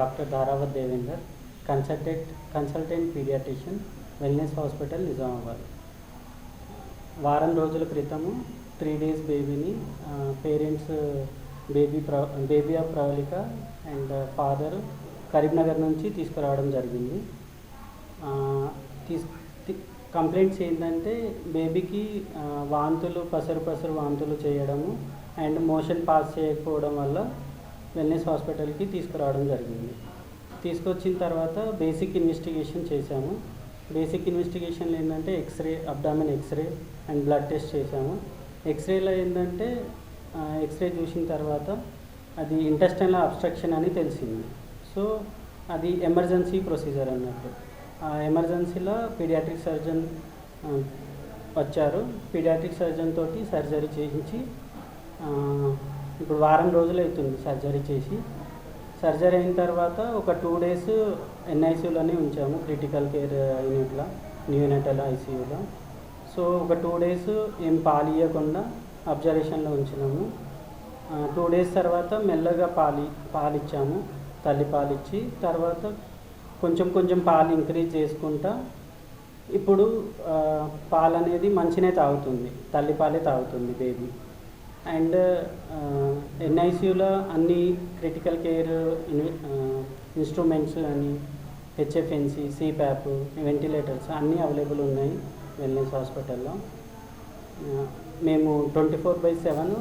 Doctor Dharavath Devender consultant consultant paediatrician wellness hospital Nizamabad వారం రోజుల క్రితము త్రీ డేస్ బేబీని పేరెంట్స్ బేబీ ప్ర baby of Pravalika and father Karimnagar నుంచి తీసుకురావడం జరిగింది. తీసు కంప్లైంట్స్ ఏంటంటే బేబీకి వాంతులు పసరు పసరు వాంతులు చేయడము అండ్ మోషన్ పాస్ చేయకపోవడం వల్ల వెల్నెస్ హాస్పిటల్కి తీసుకురావడం జరిగింది. తీసుకొచ్చిన తర్వాత బేసిక్ ఇన్వెస్టిగేషన్ చేశాము. బేసిక్ ఇన్వెస్టిగేషన్లో ఏంటంటే x-ray abdomen x-ray and blood test చేశాము. ఎక్స్రేలో ఏంటంటే ఎక్స్రే చూసిన తర్వాత అది ఇంటెస్టైనల్ అబ్స్ట్రక్షన్ అని తెలిసింది. సో అది ఎమర్జెన్సీ ప్రొసీజర్ అన్నట్టు. ఆ ఎమర్జెన్సీలో పీడియాట్రిక్ సర్జన్ వచ్చారు. పీడియాట్రిక్ సర్జన్ తోటి సర్జరీ చేయించి ఇప్పుడు వారం రోజులు అవుతుంది సర్జరీ చేసి. సర్జరీ అయిన తర్వాత ఒక టూ డేస్ ఎన్ఐసీయూలోనే ఉంచాము క్రిటికల్ కేర్ యూనిట్లో న్యూనెటల్ ఐసీయూలో. సో ఒక టూ డేస్ ఏం పాలు అబ్జర్వేషన్లో ఉంచినాము. టూ డేస్ తర్వాత మెల్లగా పాలి పాలిచ్చాము. తల్లి పాలిచ్చి తర్వాత కొంచెం కొంచెం పాలు ఇంక్రీజ్ చేసుకుంటా ఇప్పుడు పాలు అనేది మంచినే తాగుతుంది. తల్లిపాలే తాగుతుంది బేబీ. అండ్ ఎన్ఐసియూలో అన్ని క్రిటికల్ కేర్ ఇన్స్ట్రుమెంట్స్ కానీ హెచ్ఎఫ్ఎన్సి సిప్యాప్ వెంటిలేటర్స్ అన్నీ అవైలబుల్ ఉన్నాయి వెల్నెస్ హాస్పిటల్లో. మేము twenty four by seven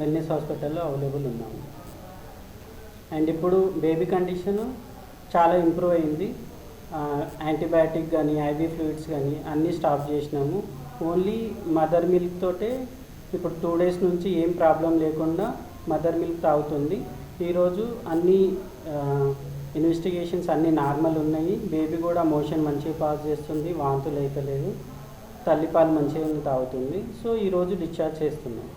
wellness హాస్పిటల్లో అవైలబుల్ ఉన్నాము. అండ్ ఇప్పుడు బేబీ కండిషన్ చాలా ఇంప్రూవ్ అయింది. యాంటీబయాటిక్ కానీ ఐవీ ఫ్లూయిడ్స్ కానీ అన్నీ స్టాప్ చేసినాము. ఓన్లీ మదర్ మిల్క్ తోటే ఇప్పుడు టూ డేస్ నుంచి ఏం ప్రాబ్లం లేకుండా మదర్ మిల్క్ తాగుతుంది. ఈరోజు అన్ని ఇన్వెస్టిగేషన్స్ అన్నీ నార్మల్ ఉన్నాయి. బేబీ కూడా మోషన్ మంచిగా పాస్ చేస్తుంది వాంతులు అయితే లేదు తల్లిపాలు మంచిగా తాగుతుంది. సో ఈరోజు డిశ్చార్జ్ చేస్తున్నాం.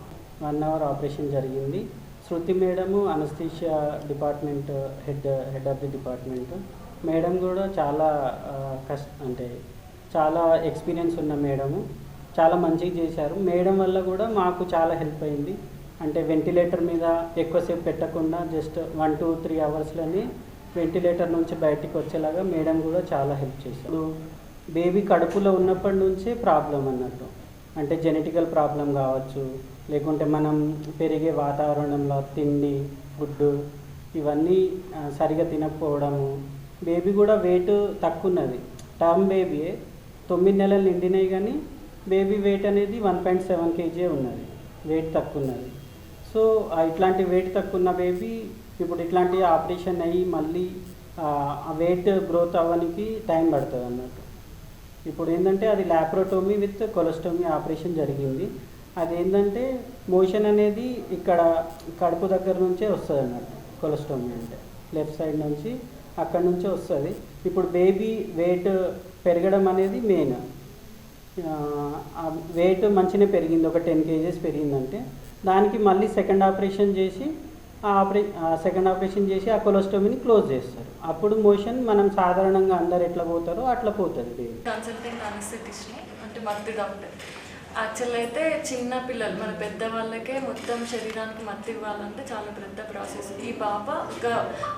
వన్ అవర్ ఆపరేషన్ జరిగింది. Shruti madam anaesthesia department head head of the department madam కూడా చాలా కష్ట అంటే చాలా ఎక్స్పీరియన్స్ ఉన్న మేడము. చాలా మంచిగా చేశారు. మేడం వల్ల కూడా మాకు చాలా హెల్ప్ అయింది. అంటే వెంటిలేటర్ మీద ఎక్కువసేపు పెట్టకుండా జస్ట్ వన్ టూ త్రీ అవర్స్లోనే వెంటిలేటర్ నుంచి బయటికి వచ్చేలాగా మేడం కూడా చాలా హెల్ప్ చేశారు. బేబీ కడుపులో ఉన్నప్పటి నుంచే ప్రాబ్లం అన్నట్టు. అంటే జెనెటికల్ ప్రాబ్లం కావచ్చు లేకుంటే మనం పెరిగే వాతావరణంలో తిండి ఫుడ్ ఇవన్నీ సరిగా తినకపోవడము. బేబీ కూడా వెయిట్ తక్కువ ఉన్నది టర్మ్ బేబీయే. తొమ్మిది నెలలు నిండినాయి కానీ బేబీ వెయిట్ అనేది వన్ పాయింట్ సెవెన్ కేజీ ఉన్నది. వెయిట్ తక్కువ ఉన్నది సో ఇట్లాంటి వెయిట్ తక్కువ ఉన్న బేబీ ఇప్పుడు ఇట్లాంటి ఆపరేషన్ అయ్యి మళ్ళీ వెయిట్ గ్రోత్ అవ్వడానికి టైం పడుతుంది అన్నట్టు. ఇప్పుడు ఏంటంటే అది ల్యాప్రోటోమీ విత్ కొలెస్టోమీ ఆపరేషన్ జరిగింది. అది ఏంటంటే మోషన్ అనేది ఇక్కడ కడుపు దగ్గర నుంచే వస్తుంది అన్నట్టు. కొలెస్టోమీ అంటే లెఫ్ట్ సైడ్ నుంచి అక్కడ నుంచే వస్తుంది. ఇప్పుడు బేబీ వెయిట్ పెరగడం అనేది మెయిన్. వెయిట్ మంచిగా పెరిగింది ఒక టెన్ కేజెస్ పెరిగిందంటే. దానికి మళ్ళీ సెకండ్ ఆపరేషన్ చేసి ఆ ఆపరే సెకండ్ ఆపరేషన్ చేసి ఆ కొలెస్టోమీని క్లోజ్ చేస్తారు. అప్పుడు మోషన్ మనం సాధారణంగా అందరు ఎట్లా పోతారో అట్లా పోతుంది బేబీ కన్సల్టెంట్ అనస్థెటిస్ట్ని అంటే మత్తు డాక్టర్. యాక్చువల్ అయితే చిన్న పిల్లలు మన పెద్ద వాళ్ళకే మొత్తం శరీరానికి మత్తు ఇవ్వాలంటే చాలా పెద్ద ప్రాసెస్. ఈ పాప ఒక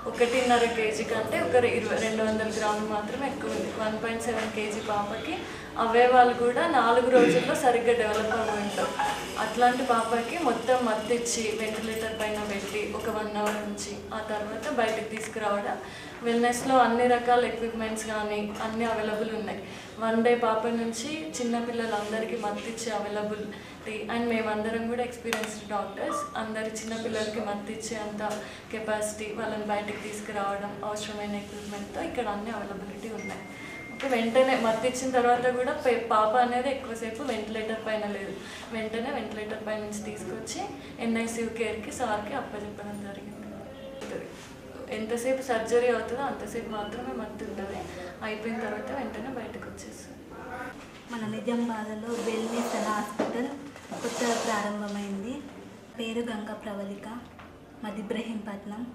ఒకటిన్నర కేజీ కంటే ఒక ఇరవై రెండు వందల గ్రాములు మాత్రమే ఎక్కువ ఉంది. వన్ పాయింట్ సెవెన్ కేజీ పాపకి అవయవాలు కూడా నాలుగు రోజుల్లో సరిగ్గా డెవలప్ అవ్వి అట్లాంటి పాపకి మొత్తం మత్తు ఇచ్చి వెంటిలేటర్ పైన పెట్టి ఒక వన్ అవర్ ఉంచి ఆ తర్వాత బయటకు తీసుకురావడం. వెల్నెస్లో అన్ని రకాల ఎక్విప్మెంట్స్ కానీ అన్నీ అవైలబుల్ ఉన్నాయి. వన్ డే పాప నుంచి చిన్నపిల్లలందరికీ పిల్లలందరికీ మత్తు అవైలబిలిటీ అండ్ మేమందరం కూడా ఎక్స్పీరియన్స్డ్ డాక్టర్స్. అందరి చిన్నపిల్లలకి మత్తిచ్చే అంత కెపాసిటీ వాళ్ళని బయటకు తీసుకురావడం అవసరమైన ఎక్విప్మెంట్తో ఇక్కడ అన్ని అవైలబిలిటీ ఉన్నాయి. వెంటనే మర్తిచ్చిన తర్వాత కూడా పాప అనేది ఎక్కువసేపు వెంటిలేటర్ పైన లేదు. వెంటనే వెంటిలేటర్ పై నుంచి తీసుకొచ్చి ఎన్ఐసియూ కేర్కి సార్కి అప్పచెప్పడం జరిగింది. ఎంతసేపు సర్జరీ అవుతుందో అంతసేపు మాత్రమే మత్తు ఉంటుంది. అయిపోయిన తర్వాత వెంటనే బయటకు వచ్చేస్తుంది. మన నిజామాబాద్లో వెల్నెస్ అనే హాస్పిటల్ కొత్తగా ప్రారంభమైంది. పేరు గంగా ప్రవళిక మాది ఇబ్రహీంపట్నం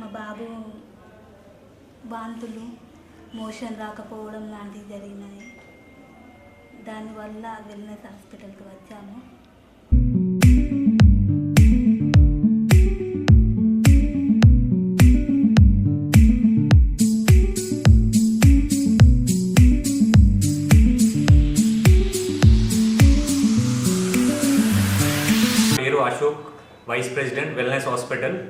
మా బాబు వాంతులు మోషన్ రాకపోవడం లాంటివి జరిగినాయి దానివల్ల వెల్నెస్ హాస్పిటల్కి వచ్చాము. పేరు Ashok vice president wellness hospital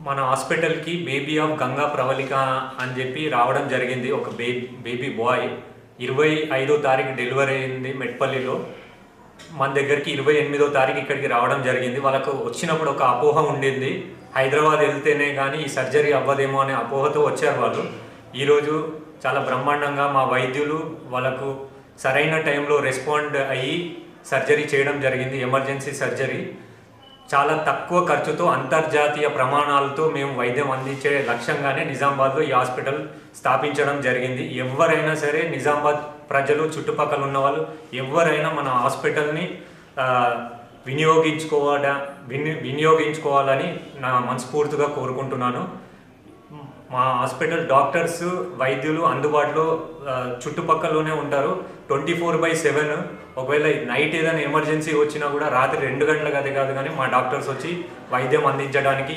మన హాస్పిటల్కి బేబీ ఆఫ్ గంగా ప్రవళిక అని చెప్పి రావడం జరిగింది. ఒక బేబీ బేబీ బాయ్. ఇరవై ఐదో తారీఖు డెలివరీ అయింది మెట్పల్లిలో. మన దగ్గరికి ఇరవై ఎనిమిదో తారీఖు ఇక్కడికి రావడం జరిగింది. వాళ్ళకు వచ్చినప్పుడు ఒక అపోహ ఉండింది. హైదరాబాద్ వెళ్తేనే కానీ ఈ సర్జరీ అవ్వదేమో అనే అపోహతో వచ్చారు వాళ్ళు. ఈరోజు చాలా బ్రహ్మాండంగా మా వైద్యులు వాళ్ళకు సరైన టైంలో రెస్పాండ్ అయ్యి సర్జరీ చేయడం జరిగింది. Emergency surgery. చాలా తక్కువ ఖర్చుతో అంతర్జాతీయ ప్రమాణాలతో మేము వైద్యం అందించే లక్ష్యంగానే నిజామాబాద్లో ఈ హాస్పిటల్ స్థాపించడం జరిగింది. ఎవరైనా సరే నిజామాబాద్ ప్రజలు చుట్టుపక్కల ఉన్న వాళ్ళు ఎవరైనా మన హాస్పిటల్ని వినియోగించుకోవడా విని వినియోగించుకోవాలని నా మనస్ఫూర్తిగా కోరుకుంటున్నాను. మా హాస్పిటల్ డాక్టర్స్ వైద్యులు అందుబాటులో చుట్టుపక్కలలోనే ఉంటారు. Twenty four by seven. ఒకవేళ నైట్ ఏదైనా ఎమర్జెన్సీ వచ్చినా కూడా రాత్రి రెండు గంటలకు అది కాదు కానీ మా డాక్టర్స్ వచ్చి వైద్యం అందించడానికి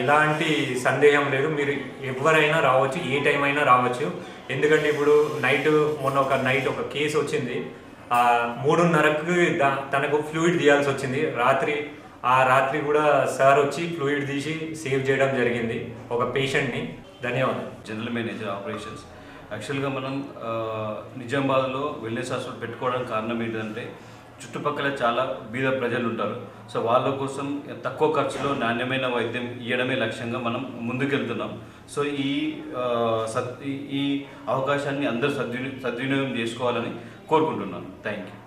ఎలాంటి సందేహం లేదు. మీరు ఎవరైనా రావచ్చు ఏ టైం అయినా రావచ్చు. ఎందుకంటే ఇప్పుడు నైట్ మొన్న ఒక నైట్ ఒక కేసు వచ్చింది. మూడున్నరకు తనకు ఫ్లూయిడ్ తీయాల్సి వచ్చింది. రాత్రి ఆ రాత్రి కూడా సార్ వచ్చి ఫ్లూయిడ్ తీసి సేవ్ చేయడం జరిగింది ఒక పేషెంట్ని. ధన్యవాదాలు జనరల్ మేనేజర్ ఆపరేషన్స్. యాక్చువల్గా మనం నిజామాబాద్లో వెల్నెస్ హాస్పిటల్ పెట్టుకోవడానికి కారణం ఏంటంటే చుట్టుపక్కల చాలా బీద ప్రజలు ఉంటారు. సో వాళ్ళ కోసం తక్కువ ఖర్చులో నాణ్యమైన వైద్యం ఇవ్వడమే లక్ష్యంగా మనం ముందుకెళ్తున్నాం. సో ఈ సద్ ఈ- ఈ అవకాశాన్ని అందరూ సద్విని సద్వినియోగం చేసుకోవాలని కోరుకుంటున్నాను. Thank you